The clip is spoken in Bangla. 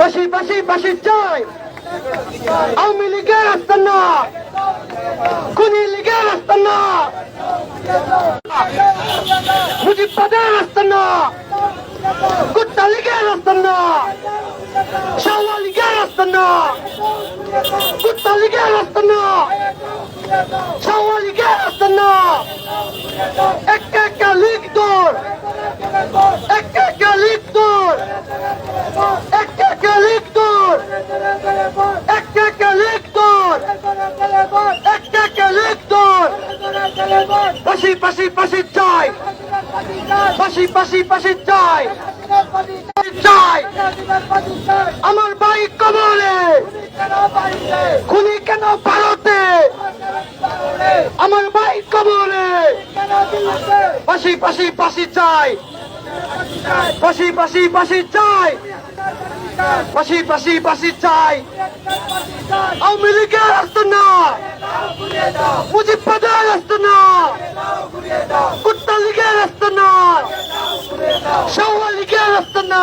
ফাঁসি ফাঁসি ফাঁসি চাই। আওয়ামী লীগের আস্তানা। খুনি লীগের আস্তানা। মুজিবাদের আস্তানা। কুত্তা লীগের আস্তানা। শাওয়া লীগের আস্তানা। কুত্তা লীগের আস্তানা। শাওয়া লীগের আস্তানা। একটা একটা লীগ দৌড় একটা পাশি পাশি পাশি চাই পাশি পাশি পাশি চাই চাই আমার ভাই কবলে খুনি কেন ভারতে আমার ভাই কবলে পাশি পাশি পাশি চাই পাশি পাশি পাশি চাই পাশি পাশি পাশি চাই আওয়ামী লীগের আসতো না মুজিবাদের আসতো না কুত্তা লীগের আসতো না শাওয়া লীগের আসতো না